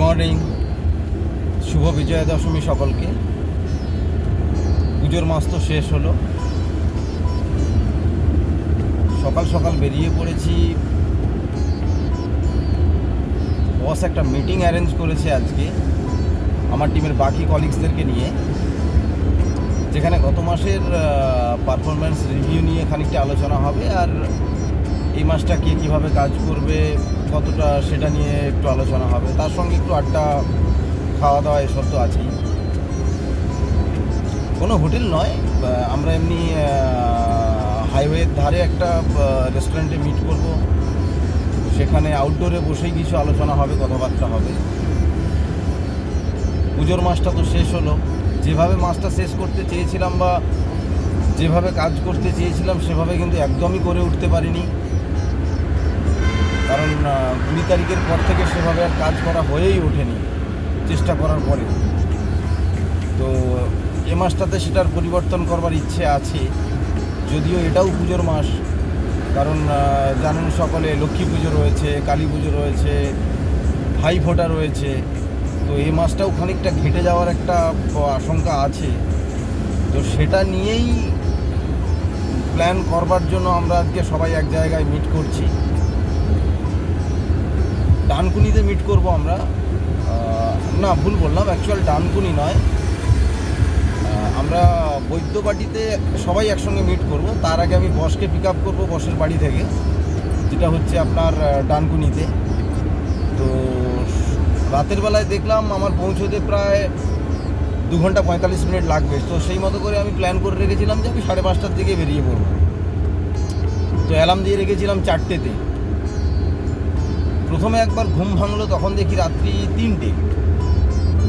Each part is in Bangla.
মর্নিং শুভ বিজয়া দশমী সকলকে। পুজোর মাস তো শেষ হলো। সকাল সকাল বেরিয়ে পড়েছি। বস একটা মিটিং অ্যারেঞ্জ করেছে আজকে আমার টিমের বাকি কলিগসদেরকে নিয়ে, যেখানে গত মাসের পারফরমেন্স রিভিউ নিয়ে খানিকটা আলোচনা হবে আর এই মাসটা কে কীভাবে কাজ করবে কতটা সেটা নিয়ে একটু আলোচনা হবে। তার সঙ্গে একটু আড্ডা খাওয়া দাওয়া এসব তো আছেই। কোনো হোটেল নয় আমরা এমনি হাইওয়ের ধারে একটা রেস্টুরেন্টে মিট করব। সেখানে আউটডোরে বসেই কিছু আলোচনা হবে, কথাবার্তা হবে। পুজোর মাসটা তো শেষ হলো। যেভাবে মাসটা শেষ করতে চেয়েছিলাম বা যেভাবে কাজ করতে চেয়েছিলাম, সেভাবে কিন্তু একদমই করে উঠতে পারিনি। কারণ কুড়ি তারিখের পর থেকে সেভাবে আর কাজ করা হয়েই ওঠেনি চেষ্টা করার পরে। তো এ মাসটাতে সেটার পরিবর্তন করবার ইচ্ছে আছে, যদিও এটাও পুজোর মাস। কারণ জানেন সকলে, লক্ষ্মী পুজো রয়েছে, কালী পুজো রয়েছে, ভাই ফোঁটা রয়েছে। তো এই মাসটাও খানিকটা ঘেটে যাওয়ার একটা আশঙ্কা আছে। তো সেটা নিয়েই প্ল্যান করবার জন্য আমরা আজকে সবাই এক জায়গায় মিট করছি। ডানকুনিতে মিট করব আমরা। না, ভুল বললাম অ্যাকচুয়াল ডানকুনি নয়। আমরা বৈদ্যবাটিতে সবাই একসঙ্গে মিট করব। তার আগে আমি বসকে পিক আপ করব বসের বাড়ি থেকে, যেটা হচ্ছে আপনার ডানকুনিতে। তো রাতের বেলায় দেখলাম আমার পৌঁছতে প্রায় দু ঘণ্টা পঁয়তাল্লিশ মিনিট লাগবে। তো সেই মতো করে আমি প্ল্যান করে রেখেছিলাম যে আমি সাড়ে পাঁচটার দিকে বেরিয়ে পড়ব। তো অ্যালার্ম দিয়ে রেখেছিলাম চারটেতে। প্রথমে একবার ঘুম ভাঙলো তখন দেখি রাত্রি তিনটে।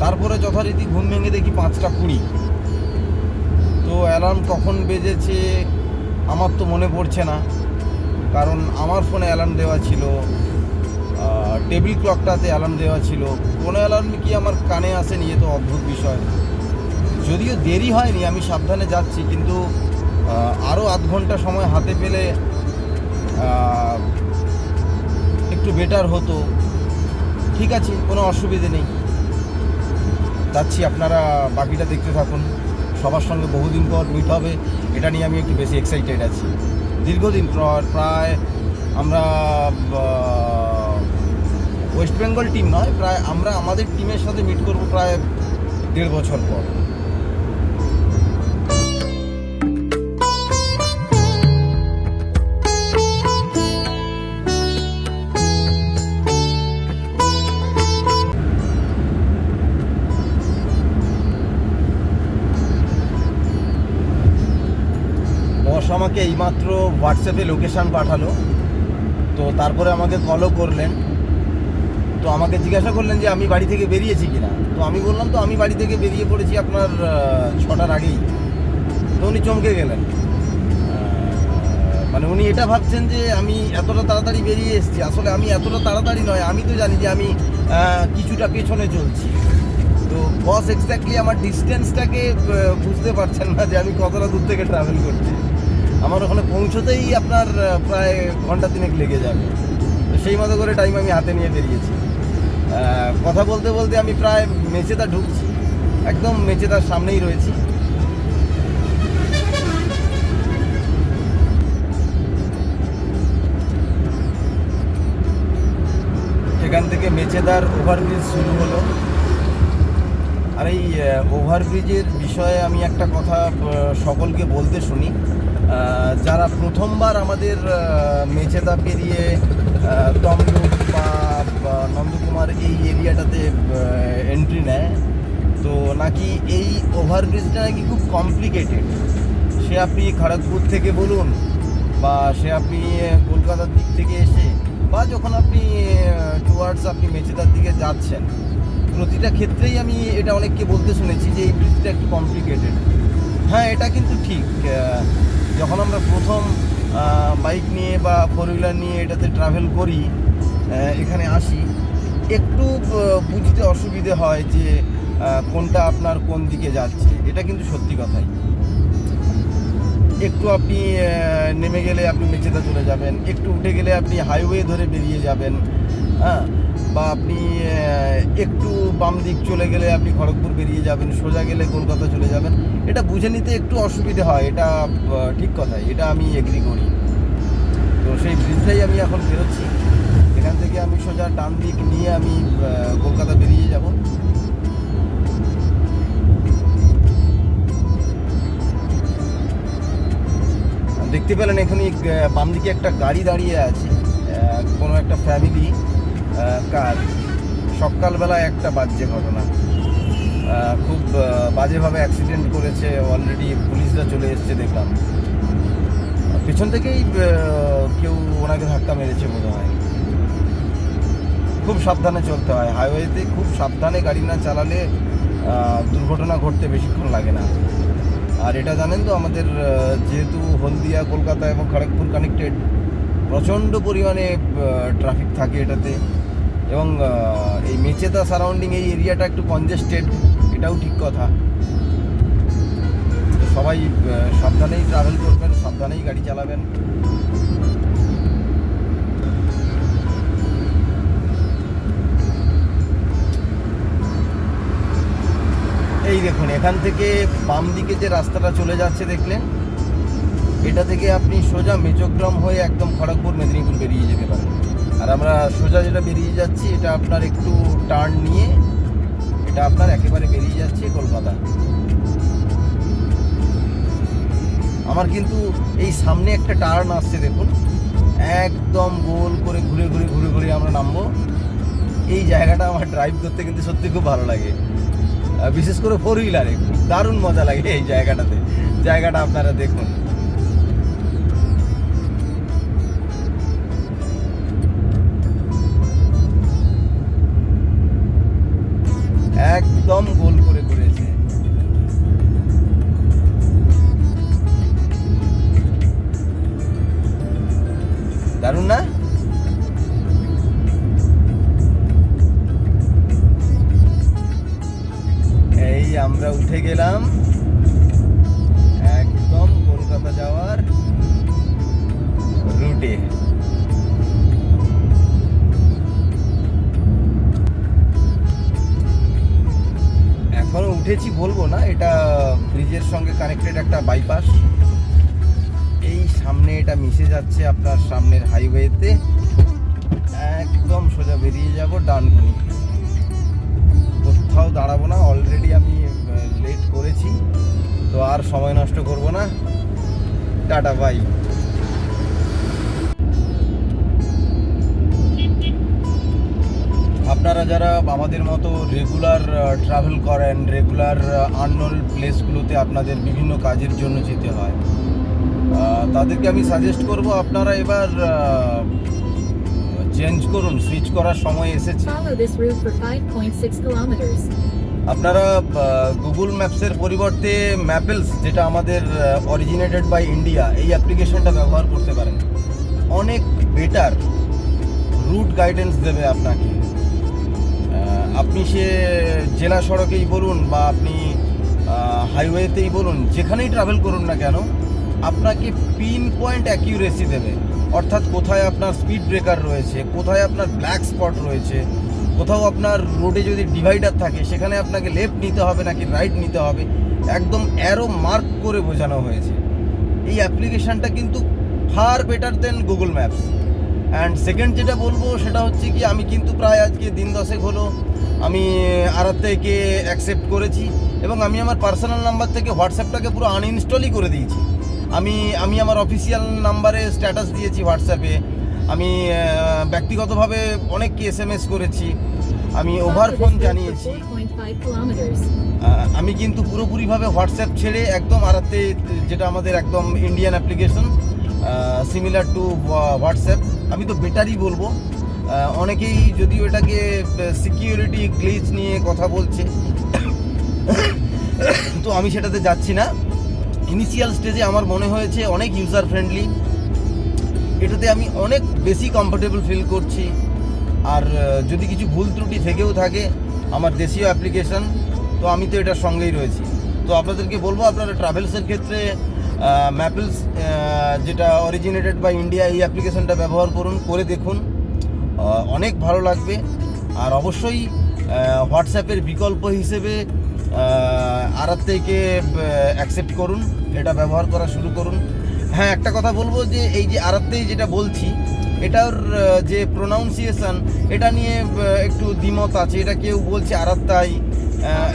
তারপরে যথারীতি ঘুম ভেঙে দেখি পাঁচটা কুড়ি। তো অ্যালার্ম কখন বেজেছে আমার তো মনে পড়ছে না। কারণ আমার ফোনে অ্যালার্ম দেওয়া ছিল টেবিল ক্লকটাতে অ্যালার্ম দেওয়া ছিল। কোনো অ্যালার্ম কি আমার কানে আসেনি এ তো অদ্ভুত বিষয়। যদিও দেরি হয়নি, আমি সাবধানে যাচ্ছি, কিন্তু আরও আধ ঘণ্টা সময় হাতে পেলে বেটার হতো। ঠিক আছে, কোনো অসুবিধে নেই। যাচ্ছি, আপনারা বাকিটা দেখতে থাকুন। সবার সঙ্গে বহুদিন পর মিট হবে। এটা নিয়ে আমি একটু বেশি এক্সাইটেড আছি। দীর্ঘদিন পর প্রায় আমরা ওয়েস্ট বেঙ্গল টিম নয়, প্রায় আমরা আমাদের টিমের সাথে মিট করব প্রায় দেড় বছর পর। আমাকে এইমাত্র হোয়াটসঅ্যাপে লোকেশান পাঠালো। তো তারপরে আমাকে কলও করলেন। তো আমাকে জিজ্ঞাসা করলেন যে, আমি বাড়ি থেকে বেরিয়েছি কিনা? তো আমি বললাম, তো আমি বাড়ি থেকে বেরিয়ে পড়েছি আপনার ছটার আগেই। তো উনি চমকে গেলেন। মানে উনি এটা ভাবছেন যে, আমি এতটা তাড়াতাড়ি বেরিয়ে এসেছি। আসলে আমি এতটা তাড়াতাড়ি নয়, আমি তো জানি যে আমি কিছুটা পেছনে চলছি। তো বস এক্স্যাক্টলি আমার ডিস্টেন্সটাকে বুঝতে পারছেন না যে, আমি কতটা দূর থেকে ট্রাভেল করছি। আমার ওখানে পৌঁছতেই আপনার প্রায় ঘণ্টা তিনেক লেগে যাবে। সেই মতো করে টাইম আমি হাতে নিয়ে বেরিয়েছি। কথা বলতে বলতে আমি প্রায় মেচেদা ঢুকছি। একদম মেচেদার সামনেই রয়েছি। এখান থেকে মেচেদার ওভারব্রিজ শুরু হলো। আর এই ওভারব্রিজের বিষয়ে আমি একটা কথা সকলকে বলতে শুনি। যারা প্রথমবার আমাদের মেচেদা পেরিয়ে তমলুক বা নন্দকুমার এই এরিয়াটাতে এন্ট্রি নেয়, তো নাকি এই ওভারব্রিজটা নাকি খুব কমপ্লিকেটেড সে আপনি খড়গপুর থেকে বলুন, বা সে আপনি কলকাতার দিক থেকে এসে, বা যখন আপনি টুয়ার্ডস আপনি মেচেদার দিকে যাচ্ছেন, প্রতিটা ক্ষেত্রেই আমি এটা অনেককে বলতে শুনেছি যে এই ব্রিজটা একটু কমপ্লিকেটেড হ্যাঁ এটা কিন্তু ঠিক যখন আমরা প্রথম বাইক নিয়ে বা ফোর হুইলার নিয়ে এটাতে ট্রাভেল করি এখানে আসি, একটু বুঝতে অসুবিধে হয় যে কোনটা আপনার কোন দিকে যাচ্ছে। এটা কিন্তু সত্যি কথাই। একটু আপনি নেমে গেলে আপনি মেচেদা চলে যাবেন, একটু উঠে গেলে আপনি হাইওয়ে ধরে বেরিয়ে যাবেন হ্যাঁ? বা আপনি একটু বাম দিক চলে গেলে আপনি খড়গপুর বেরিয়ে যাবেন, সোজা গেলে কলকাতা চলে যাবেন। এটা বুঝে নিতে একটু অসুবিধে হয়, এটা ঠিক কথাই, এটা আমি এগ্রি করি। তো সেই ব্রিজটাই আমি এখন বেরোচ্ছি এখান থেকে আমি সোজা ডান দিক নিয়ে আমি কলকাতা বেরিয়ে যাব। দেখতে পেলেন এখানে বাম দিকে একটা গাড়ি দাঁড়িয়ে আছে কোনো একটা ফ্যামিলি কার সকালবেলা একটা বাজে ঘটনা। খুব বাজেভাবে অ্যাক্সিডেন্ট করেছে অলরেডি পুলিশরা চলে এসছে দেখলাম। পেছন থেকেই কেউ ওনাকে ধাক্কা মেরেছে মনে হয়। খুব সাবধানে চলতে হয়। হাইওয়েতে খুব সাবধানে গাড়ি না চালালে দুর্ঘটনা ঘটতে বেশিক্ষণ লাগে না। আর এটা জানেন তো, আমাদের যেহেতু হলদিয়া, কলকাতা এবং খড়গপুর কানেক্টেড প্রচণ্ড পরিমাণে ট্রাফিক থাকে এটাতে। এবং এই মেচেদা সারাউন্ডিং এই এরিয়াটা একটু কনজেস্টেড এটাও ঠিক কথা। সবাই সাবধানেই ট্রাভেল করবেন, সাবধানেই গাড়ি চালাবেন। এই দেখুন, এখান থেকে বাম দিকে যে রাস্তাটা চলে যাচ্ছে, দেখলেন? এটা থেকে আপনি সোজা মেচোগ্রাম হয়ে একদম খড়গপুর, মেদিনীপুর বেরিয়ে যেতে পারেন। আর আমরা সোজা যেটা বেরিয়ে যাচ্ছি, এটা আপনার একটু টার্ন নিয়ে এটা আপনার একেবারে বেরিয়ে যাচ্ছে কলকাতা। আমার কিন্তু এই সামনে একটা টার্ন আসছে, দেখুন। একদম গোল করে ঘুরে ঘুরে ঘুরে ঘুরে আমরা নামবো। এই জায়গাটা আমার ড্রাইভ করতে কিন্তু সত্যি খুব ভালো লাগে। বিশেষ করে ফোর হুইলারে দারুণ মজা লাগে এই জায়গাটাতে। জায়গাটা আপনারা দেখুন। উঠেছি বলব না, এটা ব্রিজের সঙ্গে কানেক্টেড একটা বাইপাস এই সামনে এটা মিশে যাচ্ছে আপনার সামনের হাইওয়েতে একদম সোজা বেরিয়ে যাব ডানকুনি কোথাও দাঁড়াবো না অলরেডি আমি লেট করেছি। তো আর সময় নষ্ট করব না। টাটা বাই আপনারা যারা আমাদের মতো রেগুলার ট্রাভেল করেন রেগুলার আননোন প্লেসগুলোতে আপনাদের বিভিন্ন কাজের জন্য যেতে হয় তাদেরকে আমি সাজেস্ট করব আপনারা এবার চেঞ্জ করুন সুইচ করার সময় এসেছে। Follow this route for 5.6 kilometers. আপনারা গুগল ম্যাপসের পরিবর্তে ম্যাপেলস যেটা আমাদের অরিজিনেটেড বাই ইন্ডিয়া এই অ্যাপ্লিকেশনটা ব্যবহার করতে পারেন। অনেক বেটার রুট গাইডেন্স দেবে আপনাকে। আপনি সে জেলা সড়কেই বলুন বা আপনি হাইওয়েতেই বলুন, যেখানেই ট্রাভেল করুন না কেন, আপনাকে পিন পয়েন্ট অ্যাকিউরেসি দেবে। অর্থাৎ কোথায় আপনার স্পিড ব্রেকার রয়েছে, কোথায় আপনার ব্ল্যাক স্পট রয়েছে, কোথাও আপনার রোডে যদি ডিভাইডার থাকে, সেখানে আপনাকে লেফট নিতে হবে নাকি রাইট নিতে হবে, একদম অ্যারো মার্ক করে বোঝানো হয়েছে। এই অ্যাপ্লিকেশনটা কিন্তু far better than Google Maps and second যেটা বলব সেটা হচ্ছে কি আমি কিন্তু প্রায় আজকে দিন দশেক হলো আমি আরাত থেকে অ্যাকসেপ্ট করেছি এবং আমি আমার পার্সোনাল নাম্বার থেকে হোয়াটসঅ্যাপটাকে পুরো আনইনস্টলই করে দিয়েছি। আমি আমি আমার অফিসিয়াল নাম্বারে স্ট্যাটাস দিয়েছি হোয়াটসঅ্যাপে। আমি ব্যক্তিগতভাবে অনেককে এস এম এস করেছি। আমি ওভার ফোন জানিয়েছি। for 4.5 kilometers. আহ, আমি কিন্তু পুরোপুরিভাবে হোয়াটসঅ্যাপ ছেড়ে একদম আরাতে যেটা আমাদের একদম Indian application similar to WhatsApp আমি তো বেটারই বলব। অনেকেই যদিও এটাকে সিকিউরিটি গ্লিচ নিয়ে কথা বলছে, তো আমি সেটাতে যাচ্ছি না। ইনিশিয়াল স্টেজে আমার মনে হয়েছে অনেক ইউজার ফ্রেন্ডলি এটাতে আমি অনেক বেশি কমফোর্টেবল ফিল করছি। আর যদি কিছু ভুল ত্রুটি থেকেও থাকে আমার দেশীয় অ্যাপ্লিকেশন তো আমি তো এটার সঙ্গেই রয়েছি। তো আপনাদেরকে বলব, আপনারা ট্রাভেলসের ক্ষেত্রে ম্যাপেলস যেটা অরিজিনেটেড বাই ইন্ডিয়া এই অ্যাপ্লিকেশনটা ব্যবহার করুন, করে দেখুন। অনেক ভালো লাগবে। আর অবশ্যই হোয়াটসঅ্যাপের বিকল্প হিসেবে আরাত থেকে অ্যাকসেপ্ট করুন। এটা ব্যবহার করা শুরু করুন। হ্যাঁ একটা কথা বলব যে, এই যে আরাত্তেই যেটা বলছি, এটার যে প্রোনাউন্সিয়েশন এটা নিয়ে একটু দ্বিমত আছে। এটা কেউ বলছে আরাত্তাই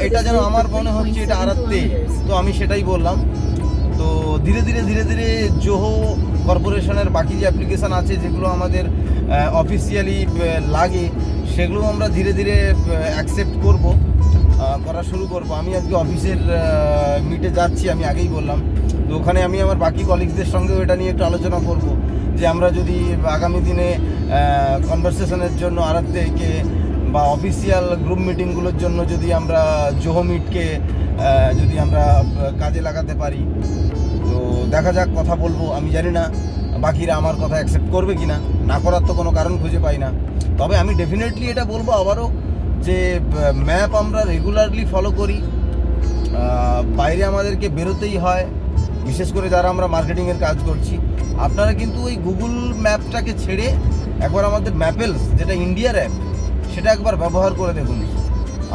এটা যেন আমার মনে হচ্ছে এটা আরাত্তে তো আমি সেটাই বললাম। তো ধীরে ধীরে ধীরে ধীরে জোহো কর্পোরেশনের বাকি যে অ্যাপ্লিকেশান আছে, যেগুলো আমাদের অফিসিয়ালি লাগে, সেগুলো আমরা ধীরে ধীরে অ্যাকসেপ্ট করব করা শুরু করব। আমি আজকে অফিসের মিটে যাচ্ছি, আমি আগেই বললাম। তো ওখানে আমি আমার বাকি কলিগসদের সঙ্গেও এটা নিয়ে একটু আলোচনা করব, যে আমরা যদি আগামী দিনে কনভারসেশনের জন্য আরাধ্যকে বা অফিসিয়াল গ্রুপ মিটিংগুলোর জন্য যদি আমরা জোহো মিটকে যদি আমরা কাজে লাগাতে পারি। তো দেখা যাক, কথা বলব, আমি জানি না বাকিরা আমার কথা অ্যাকসেপ্ট করবে কি না না করার তো কোনো কারণ খুঁজে পাই না। তবে আমি ডেফিনেটলি এটা বলব আবারও যে ম্যাপ আমরা রেগুলারলি ফলো করি। বাইরে আমাদেরকে বেরোতেই হয়। বিশেষ করে যারা আমরা মার্কেটিংয়ের কাজ করছি। আপনারা কিন্তু ওই গুগল ম্যাপটাকে ছেড়ে একবার আমাদের ম্যাপেলস যেটা ইন্ডিয়ার অ্যাপ সেটা একবার ব্যবহার করে দেখুন।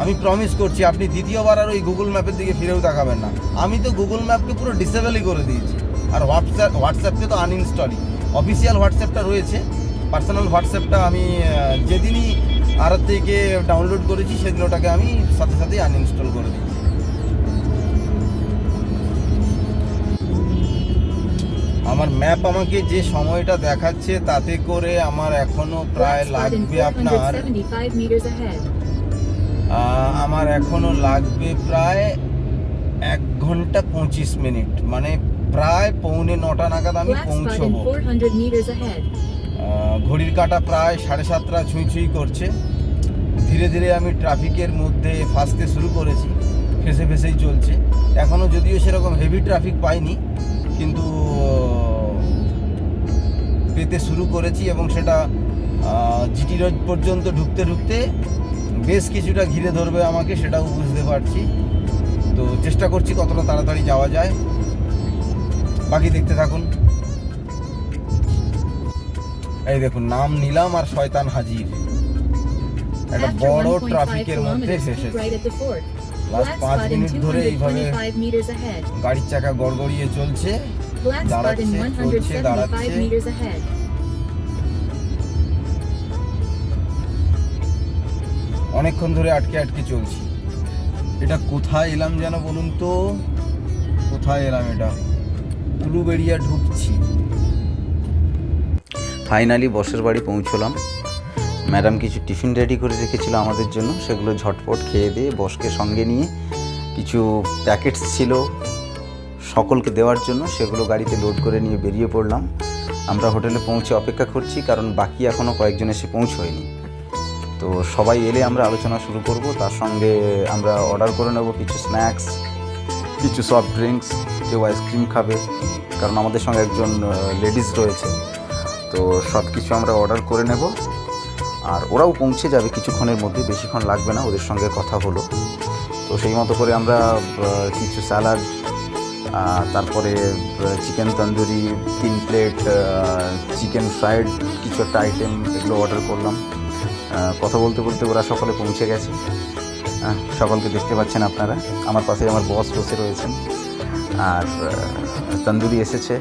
আমি প্রমিস করছি, আপনি দ্বিতীয়বার আর ওই গুগল ম্যাপের দিকে ফিরেও তাকাবেন না। আমি তো গুগল ম্যাপকে পুরো ডিসেবলই করে দিয়েছি। আর হোয়াটসঅ্যাপ হোয়াটসঅ্যাপকে তো আনইনস্টলই অফিসিয়াল হোয়াটসঅ্যাপটা রয়েছে। পার্সোনাল হোয়াটসঅ্যাপটা আমি যেদিনই আর থেকে ডাউনলোড করেছি, সেদিন ওটাকে আমি সাথে সাথেই আনইনস্টল করে দিয়েছি। আমার ম্যাপ আমাকে যে সময়টা দেখাচ্ছে তাতে করে আমার এখনও প্রায় লাগবে আপনার 475 meters ahead. আহ, আমার এখনও লাগবে প্রায় এক ঘণ্টা পঁচিশ মিনিট মানে প্রায় পৌনে নটা নাগাদ আমি পৌঁছবো 400 meters ahead. আহ, ঘড়ির কাঁটা প্রায় সাড়ে সাতটা ছুঁই ছুঁই করছে ধীরে ধীরে আমি ট্রাফিকের মধ্যে ফাঁসতে শুরু করেছি ফেসে ফেসেই চলছে এখনও যদিও সেরকম হেভি ট্রাফিক পাইনি কিন্তু পেতে শুরু করেছি এবং সেটা জিটি রোড পর্যন্ত ঢুকতে ঢুকতে বেশ কিছুটা ঘিরে ধরবে আমাকে সেটাও বুঝতে পারছি। তো চেষ্টা করছি কতটা তাড়াতাড়ি যাওয়া যায়। বাকি দেখতে থাকুন। এই দেখুন নাম নিলাম আর শয়তান হাজির। একটা বড় ট্রাফিকের মধ্যে fork. লাস্ট পাঁচ মিনিট ধরে এইভাবে 225 meters ahead. গাড়ির চাকা গড়গড়িয়ে চলছে। Black spot in 175 meters ahead. অনেকক্ষণ ধরে আটকে আটকে চলছি। এটা কোথায় এলাম যেন বলুন তো? কোথায় এলাম এটা? উলুবেড়িয়া ঢুকছি। ফাইনালি বসের বাড়ি পৌঁছলাম। ম্যাডাম কিছু টিফিন রেডি করে রেখেছিল আমাদের জন্য। সেগুলো ঝটপট খেয়ে দিয়ে বসকে সঙ্গে নিয়ে কিছু প্যাকেটস ছিল। সকলকে দেওয়ার জন্য সেগুলো গাড়িতে লোড করে নিয়ে বেরিয়ে পড়লাম। আমরা হোটেলে পৌঁছে অপেক্ষা করছি, কারণ বাকি এখনও কয়েকজন এসে পৌঁছয়নি। তো সবাই এলে আমরা আলোচনা শুরু করব, তার সঙ্গে আমরা অর্ডার করে নেব কিছু স্ন্যাক্স, কিছু সফট ড্রিঙ্কস, কেউ আইসক্রিম খাবে, কারণ আমাদের সঙ্গে একজন লেডিস রয়েছে। তো সব কিছু আমরা অর্ডার করে নেব। আর ওরাও পৌঁছে যাবে কিছুক্ষণের মধ্যে, বেশিক্ষণ লাগবে না, ওদের সঙ্গে কথা হলো। তো সেই মতো করে আমরা কিছু স্যালাড তারপরে চিকেন তন্দুরি তিন প্লেট চিকেন ফ্রাইড কিছু একটা আইটেম এগুলো অর্ডার করলাম। কথা বলতে বলতে ওরা সকলে পৌঁছে গেছে। সকলকে দেখতে পাচ্ছেন আপনারা। আমার পাশে আমার বস বসে রয়েছেন। আর তন্দুরি এসেছে।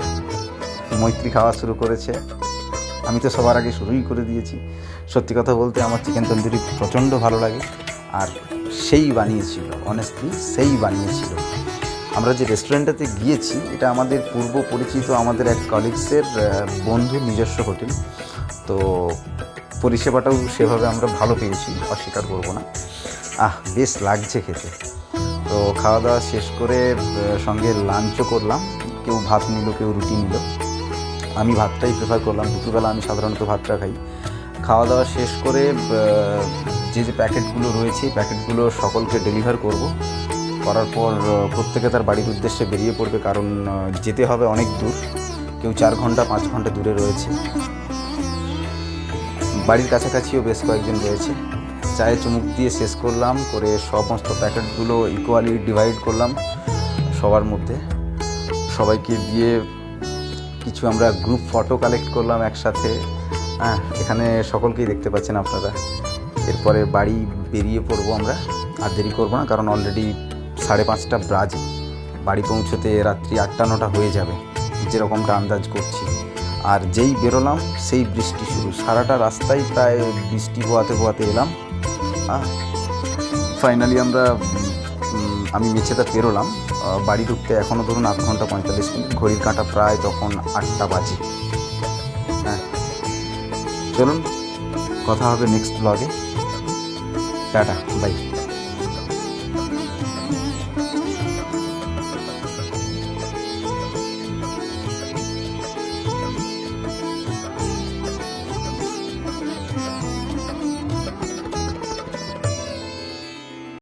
মৈত্রী খাওয়া শুরু করেছে। আমি তো সবার আগে শুরুই করে দিয়েছি। সত্যি কথা বলতে আমার চিকেন তন্দুরি প্রচণ্ড ভালো লাগে। আর সেই বানিয়েছিল অনেস্টলি সেই বানিয়েছিল। আমরা যে রেস্টুরেন্টটাতে গিয়েছি, এটা আমাদের পূর্ব পরিচিত আমাদের এক কলিগসের বন্ধু নিজস্ব হোটেল। তো পরিষেবাটাও সেভাবে আমরা ভালো পেয়েছি, অস্বীকার করব না। আহ, বেশ লাগছে খেতে। তো খাওয়া দাওয়া শেষ করে সঙ্গে লাঞ্চও করলাম। কেউ ভাত নিল, কেউ রুটি নিল। আমি ভাতটাই প্রেফার করলাম। দুপুরবেলা আমি সাধারণত ভাতটা খাই। খাওয়া দাওয়া শেষ করে যে যে প্যাকেটগুলো রয়েছে প্যাকেটগুলো সকলকে ডেলিভার করব। করার পর প্রত্যেকে তার বাড়ির উদ্দেশ্যে বেরিয়ে পড়বে, কারণ যেতে হবে অনেক দূর। কেউ চার ঘণ্টা, পাঁচ ঘণ্টা দূরে রয়েছে। বাড়ির কাছাকাছিও বেশ কয়েকজন রয়েছে। চায়ে চুমুক দিয়ে শেষ করলাম, করে সমস্ত প্যাকেটগুলো ইকুয়ালি ডিভাইড করলাম সবার মধ্যে। সবাইকে দিয়ে কিছু আমরা গ্রুপ ফটো কালেক্ট করলাম একসাথে। হ্যাঁ এখানে সকলকেই দেখতে পাচ্ছেন আপনারা। এরপরে বাড়ি বেরিয়ে পড়ব আমরা। আর দেরি করব না, কারণ অলরেডি সাড়ে পাঁচটা বাজে। বাড়ি পৌঁছতে রাত্রি আটটা নটা হয়ে যাবে, যেরকমটা আন্দাজ করছি। আর যেই বেরোলাম, সেই বৃষ্টি শুরু। সারাটা রাস্তায় প্রায় বৃষ্টি বোয়াতে বোয়াতে এলাম। ফাইনালি আমরা আমি মেছেদা পেরোলাম। বাড়ি ঢুকতে এখনও ধরুন আধ ঘণ্টা পঁয়তাল্লিশ মিনিট। ঘড়ির কাঁটা প্রায় তখন আটটা বাজে। হ্যাঁ। চলুন, কথা হবে নেক্সট ব্লগে টাটা বাই